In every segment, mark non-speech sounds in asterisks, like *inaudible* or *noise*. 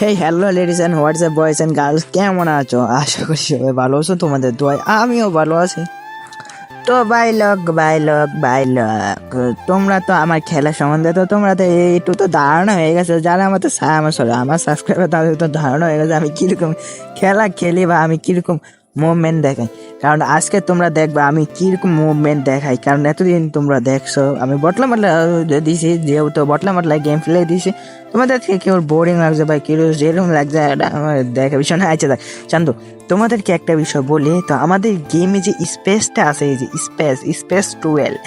Hey hello ladies and WhatsApp boys and girls কেমন আছো? আশা করি সবাই ভালো আছো, তোমাদের দোয়ায় আমিও ভালো আছি। তো bye lock bye lock bye lock তোমরা তো আমার খেলা সম্বন্ধে তো তোমরা তো একটু তো ধারণা হয়ে গেছে, যারা আমার তো আমার সরি আমার সাবস্ক্রাইবার তাদের তো ধারণা হয়ে গেছে, আমি কীরকম খেলা খেলি বা আমি কীরকম মুভমেন্ট দেখাই। কারণ আজকে তোমরা দেখবে আমি কীরকম মুভমেন্ট দেখাই। কারণ এতদিন তোমরা দেখছ, আমি বটলা মাটলা দিছি, যেহেতু বটলা মাটলা গেম প্লে দিছি। তোমাদেরকে কেউ বোরিং লাগছে বা কেউ যেরকম লাগছে, এটা আমার দেখা বিষয় না আচ্ছা দেখ। চান্দু, তোমাদেরকে একটা বিষয় বলি, তো আমাদের গেমে যে স্পেসটা আছে, এই যে স্পেস স্পেস টুয়েলভ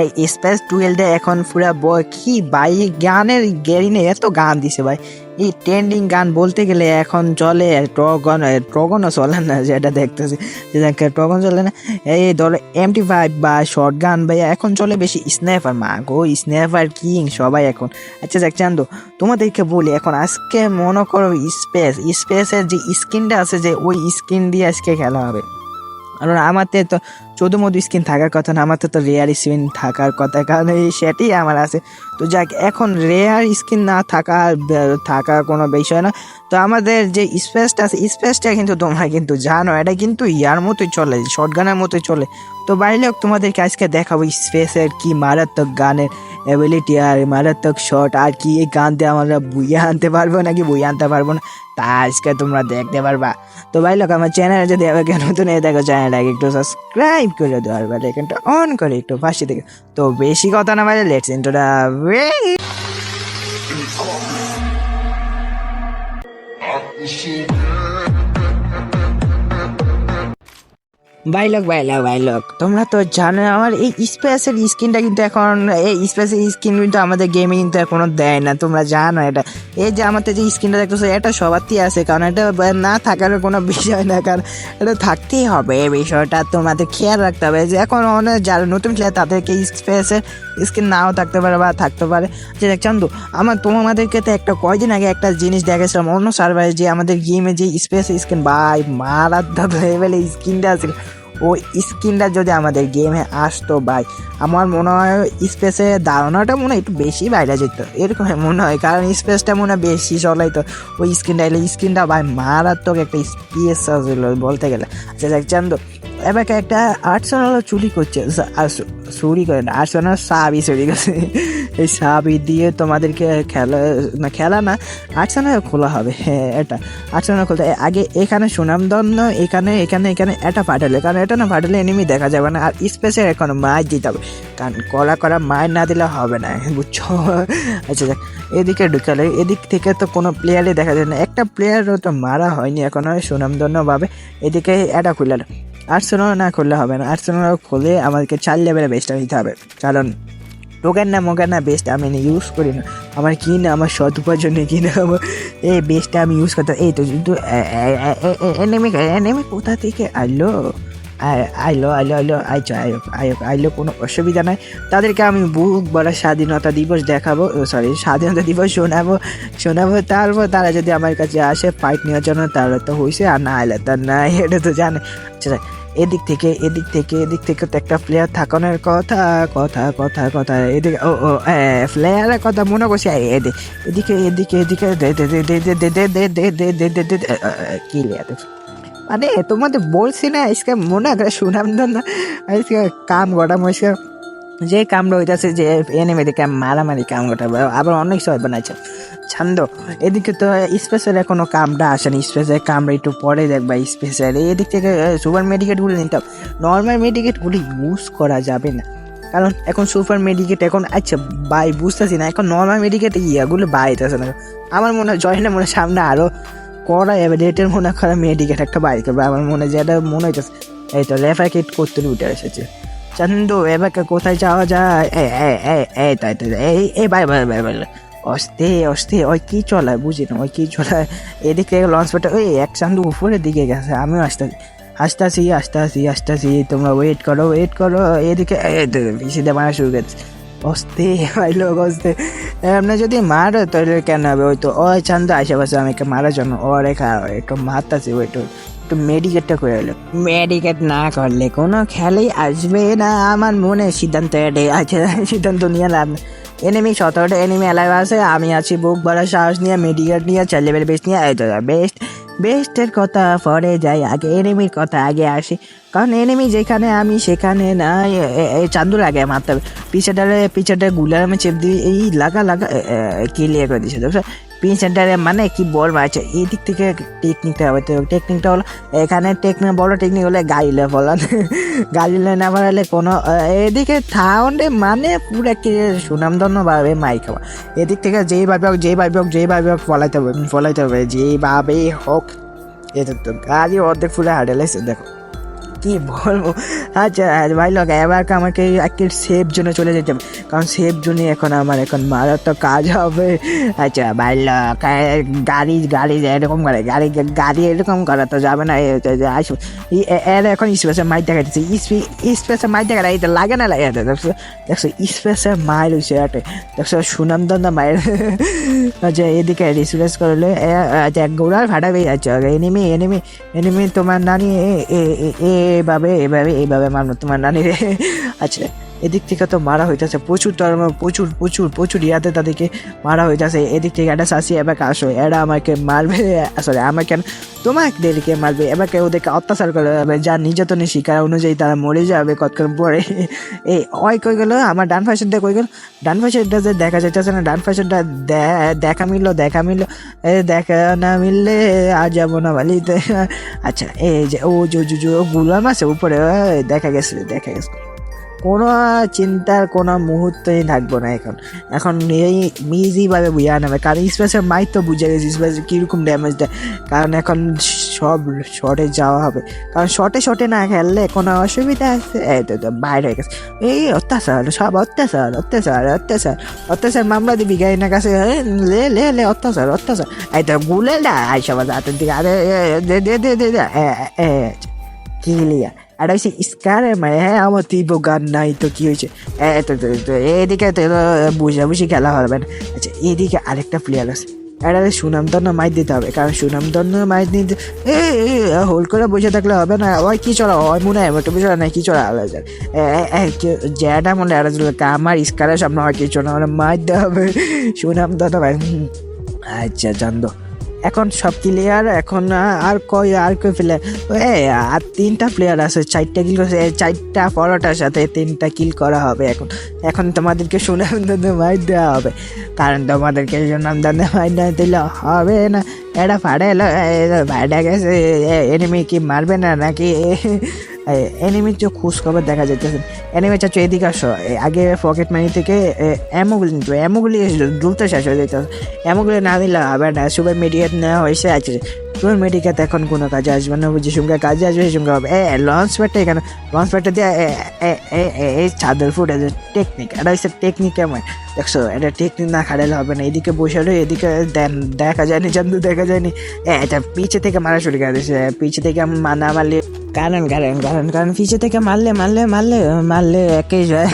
এই স্পেস টুয়েলভে এখন পুরা বয় কি ভাই, গানের গেরিনে এত গান দিছে ভাই। এই ট্রেন্ডিং গান বলতে গেলে এখন চলে ট্রগন ট্রগনও চলে না, যেটা দেখতেছি। ট্রগন চলে না। এই ধরো এমটি ফাইভ বা শর্ট গান ভাই এখন চলে বেশি স্ন্যাপার মা গো স্ন্যাপার কিং সবাই এখন। আচ্ছা দেখ চান্দু, তোমাদেরকে বলি এখন, আজকে মনে করো স্পেস স্পেসের যে স্কিনটা আছে, যে ওই স্কিন দিয়ে আজকে খেলা হবে। কারণ আমাদের তো চোদ্দ মধু স্কিন থাকার কথা না আমাদের তো রেয়ার স্কিন থাকার কথা, কারণ এই সেটাই আমার আছে। তো যাক, এখন রেয়ার স্কিন না থাকা থাকা কোনো বিষয় না। তো আমাদের যে স্পেসটা আছে স্পেসটা কিন্তু তোমরা কিন্তু জানো, এটা কিন্তু ইয়ার মতোই চলে শর্টগানের মতোই চলে। তো বাইরে হোক, তোমাদেরকে আজকে দেখাবো স্পেসের কি মারাত্মক গানের অ্যাবিলিটি আর মারাত্মক শট আর কি এই গান দিয়ে আমরা বুইয়ে আনতে পারব নাকি বুইয়ে আনতে পারব না। তা আজকে তোমরা দেখতে পারবা। তো ভাই লোক, আমার চ্যানেলে যদি আমাকে নতুন এই দেখো চ্যানেলটাকে একটু সাবস্ক্রাইব করে দেওয়ার বেলা এখানটা অন করে একটু পাশে থেকে। তো বেশি কথা না বাইরে লেটস বাইলক বাইলক বাইলক তোমরা তো জানো, আমার এই স্পেসের স্কিনটা কিন্তু এখন, এই স্পেসের স্কিন কিন্তু আমাদের গেমে কিন্তু এখনও দেয় না, তোমরা জানো এটা। এই যে আমাদের যে স্কিনটা দেখতেছো, এটা সবারই আছে, কারণ এটা না থাকার কোনো বিষয় না, কারণ এটা থাকতেই হবে এই বিষয়টা, তোমাদের খেয়াল রাখতে হবে যে এখন অনেক যারা নতুন প্লেয়ার তাদেরকে স্পেসের স্কিন নাও থাকতে পারে বা থাকতে পারে। যে দেখ চান্দু, আমার তোমাদেরকে তো একটা কয়দিন আগে একটা জিনিস দেখেছিলাম অন্য সার্ভারে যে আমাদের গেমে যে স্পেস স্কিন ভাই, মারাত্মক লেভেলে স্কিনটা আছে। ওই স্কিনটা যদি আমাদের গেমে আসতো ভাই, আমার মনে হয় স্পেসে ধারণাটা মনে হয় একটু বেশি বাইরে যেত। এরকম মনে হয়, কারণ স্পেসটা মনে হয় বেশি চলাই তো ওই স্কিনটা এলে স্কিনটা ভাই মারাত্মক একটা স্পেস ছিল বলতে গেলে। আচ্ছা দেখছেন চান্দ। এবার একটা আর্টসোনাল চুরি করছে। চুরি করে না আর্টসোনাল সাবই চুরি করছে। এই সাবই দিয়ে তোমাদেরকে খেলা, না খেলা না আর্টসোনাল খোলা হবে। হ্যাঁ এটা আর্টসোনাল খুলতে এ- আগে এখানে সুনাম সুনামদন্য এখানে এখানে এখানে এটা পাঠালে, কারণ এটা না পাঠালে এনিমি দেখা যাবে না, আর স্পেসের এখন মাছ দিতে হবে। কারণ কলা করা মায়ের না দিলে হবে না, বুঝছ? আচ্ছা দেখ এদিকে ঢুকালে, এদিক থেকে তো কোনো প্লেয়ারই দেখা যায় না। একটা প্লেয়ারও তো মারা হয়নি এখনও, সুনামধন্যভাবে। এদিকে এটা খুললে। আর্টসোনাল না খুললে হবে না। আর্টসোনাল খুলে আমাদেরকে চার লেভেলে বেস্টটা নিতে হবে। কারণ টোকেন না মোকেন না বেস্ট আমি ইউজ করি না। আমার কি না, আমার সৎ উপার্জনে কি না, আমার এই বেস্টটা আমি ইউজ করতাম এই তো কিন্তু এনেমি এনেমি কোথা থেকে আইলো? আই- আইলো আইলো আইলো, আইছো আয়ো আয়ো আইলো কোনো অসুবিধা নাই। তাদেরকে আমি বুক বড় স্বাধীনতা দিবস দেখাবো সরি স্বাধীনতা দিবস শোনাবো শোনাবো, তারপর তারা যদি আমার কাছে আসে ফাইট নেওয়ার জন্য, তাহলে তো হয়েছে আর না আইলে তো নাই, এটা তো জানে। আচ্ছা এদিক থেকে এদিক থেকে এদিক থেকে তো একটা প্লেয়ার থাকানোর কথা কথা কথা কথা এদিকে ও ও প্লেয়ারের কথা মনে করছি এদিকে এদিকে এদিকে কি মানে তোমাদের বলছি না আজকে মনে করে শুনাম না আজকে কাম গড়াম আজকে যে কামটা হইতেছে যে এনে দিকে মারামারি কাম গটা আবার অনেক সময় বানাইছে ছান্দ। এদিকে তো স্পেশাল এখনও কামটা আসেনি। স্পেশাল কামটা একটু পরে দেখবা স্পেশাল এদিক থেকে সুপার মেডিকেটগুলো নিতাম নর্মাল মেডিকেটগুলো ইউজ করা যাবে না। কারণ এখন সুপার মেডিকেট এখন আচ্ছা বাই বুঝতেছি না। এখন নর্মাল মেডিকেট ইয়াগুলো বাইতেছে না। আমার মনে হয় জয়না মনে সামনে আরও করা যাবে রেটের মনে করা মেডিকেট একটা বাইর করবে। আমার মনে হয় যেটা মনে হইতেছে এই তো রেফাকেট করতে উঠে এসেছে। চন্দু এবার কোথায় যাওয়া যায়? তাই তাই তাই, এই এই বাই বাই বাই বাই। অস্তে অস্তে ওই কি চলায়, বুঝি না, ওই কি চলায়। এদিক থেকে লঞ্চ পেটে ওই এক চান্দু উপরের দিকে গেছে, আমিও আসতে আসতেছি আসতেছি আসতেছি তোমরা ওয়েট করো ওয়েট করো, এদিকে পিসিতে মারা শুরু করেছে। অস্তে ভাই লোক অস্তে আপনি যদি মারো, তাহলে কেন হবে? ওই তো, ওই চান্দু আশেপাশে আমাকে মারার জন্য ও রেখা একটু মারতাছি, ওই তো, একটু মেডিকেটটা করে এলো। মেডিকেট না করলে কোনো খেলাই আসবে না, আমার মনে সিদ্ধান্ত এটাই আছে সিদ্ধান্ত নিয়ে লাভ। এনিমি সতেরোটা এনিমি অ্যালাইভ আছে, আমি আছি বুক ভরা সাহস নিয়ে মেডিকেট নিয়ে লেভেল বেস্ট নিয়ে বেস্ট বেস্টের কথা পরে যাই, আগে এনিমির কথা আগে আসি। কারণ এনিমি যেখানে আমি, সেখানে না চান্দুর আগে মারতে হবে। পিছেটারে, পিছেটা গুলার আমি চেপ দিই, এই লাগা লাগা ক্লিয়ার করে দিচ্ছে দেখছ পিছেটারে মানে কি বল মারছে, এই দিক থেকে টেকনিকটা হবে, তো টেকনিকটা হলো, এখানে টেকনিক বড় টেকনিক হলে গাড়ি লে ফলান গাড়ি লাইন না বাড়ালে কোনো এদিকে থাউন্ডে মানে পুরো কি সুনামধন্য ভাবে মাই খাওয়া এদিক থেকে যেই যেইভাবে হোক যেইভাবে হোক যেইভাবে হোক, ফলাইতে হবে ফলাইতে হবে যেইভাবেই হোক। এদের তো গাড়ি অর্ধেক ফুলে হাডেলাইছে দেখো। কি বলব? আচ্ছা ভাই লোক, এবার আমাকে একটি সেফ জোনে চলে যেতে হবে। কারণ সেফ জোনে এখন আমার এখন মারাত্মক কাজ হবে। আচ্ছা ভাই লোক গাড়ি গাড়ি এরকম করে, গাড়ি গাড়ি এরকম করা তো যাবে না এর এখন স্পেসের মাইট দেখাচ্ছে স্পেসের মাইট দেখা এটা লাগে না লাগে। দেখছ দেখছ স্পেসের মায়ের হচ্ছে এটা দেখছ, সুনাম দন্দা মায়ের। আচ্ছা এদিকে রিসপেস করলে আচ্ছা গোড়ার ফাটাবে আচ্ছা এনিমি এনিমি এনিমি তোমার নানি এ- এ- এভাবে এভাবে এইভাবে আমার তোমার নানি রে আচ্ছা। এদিক থেকে তো মারা হইতেছে প্রচুর তোর প্রচুর প্রচুর প্রচুর ইয়াতে তাদেরকে মারা হইতেছে এদিক থেকে একটা শাসি এবার আসো এরা আমাকে মারবে। *laughs* সরি আমাকে না, তোমাদেরকে মারবে। এবার কেউ ওদেরকে অত্যাচার করে যাবে যা নির্যাতনের শিকার অনুযায়ী তারা মরে যাবে কতক্ষণ পরে। *laughs* এই ওই কই গেল? আমার ডান পাশেরটা কই গেল? ডান পাশেরটা যে দেখা যাইতেছে না ডান দে- দেখা মিললো দেখা মিললো। দেখা না মিললে আর যাব না বালিতে। *laughs* আচ্ছা এই যে ও জো গুলাম আছে উপরে দেখা গেছে দেখা গেছে। কোনো চিন্তার কোনো মুহূর্তই থাকব না এখন। এখন এই ইজিভাবে বুঝা নেবে কারণ স্পেসের মাইক তো বুঝে গেছি স্পেস কীরকম ড্যামেজ দেয়। কারণ এখন সব শর্টে যাওয়া হবে। কারণ শর্টে শর্টে না খেললে কোনো অসুবিধা আছে? এই তো তো বাইরে হয়ে গেছে। এই অত্যাচার সব অত্যাচার অত্যাচার অত্যাচার। অত্যাচার মামলা দিবি গাইনার কাছে লে লে লে অত্যাচার অত্যাচার। এই তো গুলে না আই সবার হাতের দিকে। আরে দে দে দে দে এ, কিলিয়া আর হচ্ছে স্কারের মানে হ্যাঁ আমার তীব্র গান নাই তো কি হয়েছে? তো তো তো, এদিকে তো বুঝাবুঝি খেলা হবে না। আচ্ছা এদিকে আরেকটা প্লেয়ার আছে। এটা সুনামধন্য মাইট দিতে হবে, কারণ সুনামধন্য মাইট নিতে, এ হোল্ড করে বসে থাকলে হবে না। ওই কি চলা, ওই মনে হয় মোটে বিষয় না কি চলা আলাদা জ্যাটা মনে হয় আমার স্কারের সামনে হয় কিছু না মানে মাইট দেওয়া হবে। সুনামধন্য হুম। আচ্ছা জানতো। এখন সব ক্লিয়ার এখন আর কই আর কই প্লেয়ার এ, আর তিনটা প্লেয়ার আছে, চারটা কিল করেছে চারটা পরোটার সাথে তিনটা কিল করা হবে এখন। এখন তোমাদেরকে সুনাম দানে মাইট দেওয়া হবে। কারণ তোমাদেরকে সুনাম দানে মাইট না দিলে হবে না। এটা ফাড়ে ফাড়ে গেছে এনিমি কি মারবে না নাকি? এনিমির যে খোঁজ খবর দেখা যাইতেছে এনিমি চাচ্ছ এদিকে আসো। আগে পকেট মানি থেকে অ্যামোগুলি নিতে অ্যামোগুলি দ্রুত শেষ হয়ে যেতে। অ্যামোগুলি না দিলে হবে না। সবাই মেডিকেট নেওয়া হয়েছে আছে তোর মেডিকেট এখন কোনো কাজে আসবে না যে সঙ্গে কাজে আসবে সে সঙ্গে হবে। এ লঞ্চ প্যাডটা এখানে লঞ্চ প্যাডটা দিয়ে এই চাদর ফুট টেকনিক এটা হচ্ছে টেকনিক কেমন দেখছ? এটা টেকনিক না খাটালে হবে না। এদিকে বসে রয়ে এদিকে দেখা যায়নি চান্দু দেখা যায়নি। এটা পিছে থেকে মারা শুরু করে দিয়েছে পিছে থেকে মানা মারলে কারণ কারণ কারণ কারণ পিছে থেকে মারলে মারলে মারলে মারলে একে জয়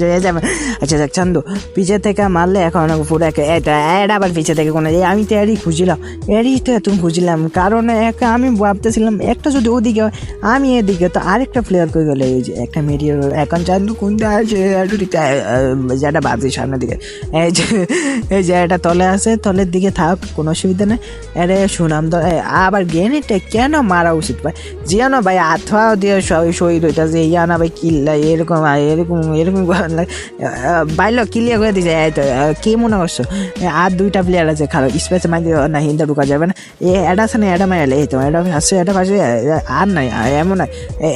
জয় যাবে আচ্ছা দেখ চান্দু পিছে থেকে মারলে এখন পুরো একে এটা এটা আবার পিছে থেকে কোনো আমি তো এরই খুঁজিলাম। এরই তো তুমি খুঁজলাম কারণ এক আমি ভাবতেছিলাম একটা যদি ওদিকে হয়, আমি এদিকে তো আরেকটা প্লেয়ার করে গেলে? একটা মিডিয়ার এখন চান্দু কোনটা আছে? যেটা ভাবছি সামনে দিকে। এই যে এই যে এটা তলে আছে, তলের দিকে থাক, কোনো অসুবিধা নেই। আরে সুনাম আবার গেনেটে কেন মারা উচিত ভাই? জিয়ানো ভাই আথোয়াও দিয়ে শহীদ হইতেছে ইয়ানা ভাই, কিল্লা, এরকম এরকম এরকম বাইলো ক্লিয়ার করে দিছে, এই তো কি মনে করছ? আর দুইটা প্লেয়ার আছে খারাপ স্পেস মাইতে না হিন্দা ঢুকা যাবে না। এ, এটা আছে না, এটা মাইলে এই তো, এটা আসছে, এটা পাশে আর নাই এমন নাই।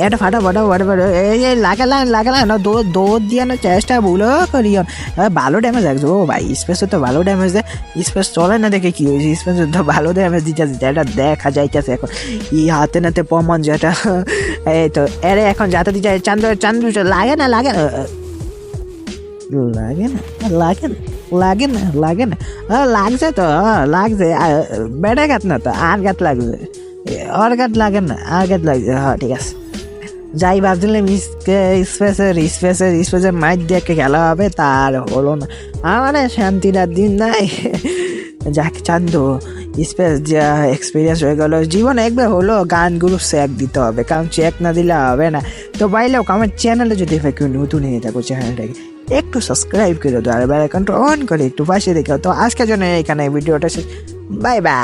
এটা ফাটা ফাটা ফাটা ফাটা এই এই লাগে লাগে লাগে লাগে না দৌড় দৌড় দিয়ে না, চেষ্টা ভুলো করিও ভালো ড্যামেজ লাগছে। ও ভাই স্পেসে তো ভালো ড্যামেজ দেয়। স্পেস চলে না দেখে কি হয়েছে? স্পেস তো ভালো ড্যামেজ দিতে এটা দেখা যাইতেছে এখন। ই হাতে নাতে প্রমাণ যেটা। *laughs* এই তো, এরে এখন যাতে দিতে চান্দ্র চান্দ্র লাগে না লাগে না। লাগে না লাগে না লাগে না লাগে না। লাগছে তো লাগছে। বেড়ে গাত না তো, আর গাত লাগছে আর গাত লাগে না, আর গাত লাগছে। হ্যাঁ ঠিক আছে। যাই ভাবছিলাম স্পেসের স্পেসের স্পেসের মাইক দিয়ে খেলা হবে, তার হলো না। আমার আর শান্তির আর দিন নাই। যাক, চান্দু স্পেস যা এক্সপিরিয়েন্স হয়ে গেল। জীবনে একবার হলো গানগুলো চেক দিতে হবে, কারণ চেক না দিলে হবে না। তো বাইলেও আমার চ্যানেলে যদি কেউ নতুন হয়ে থাকো চ্যানেলটাকে একটু সাবস্ক্রাইব করে দাও, আর অন করে একটু পাশে রেখো তো আজকের জন্য এখানে ভিডিওটা বাই বাই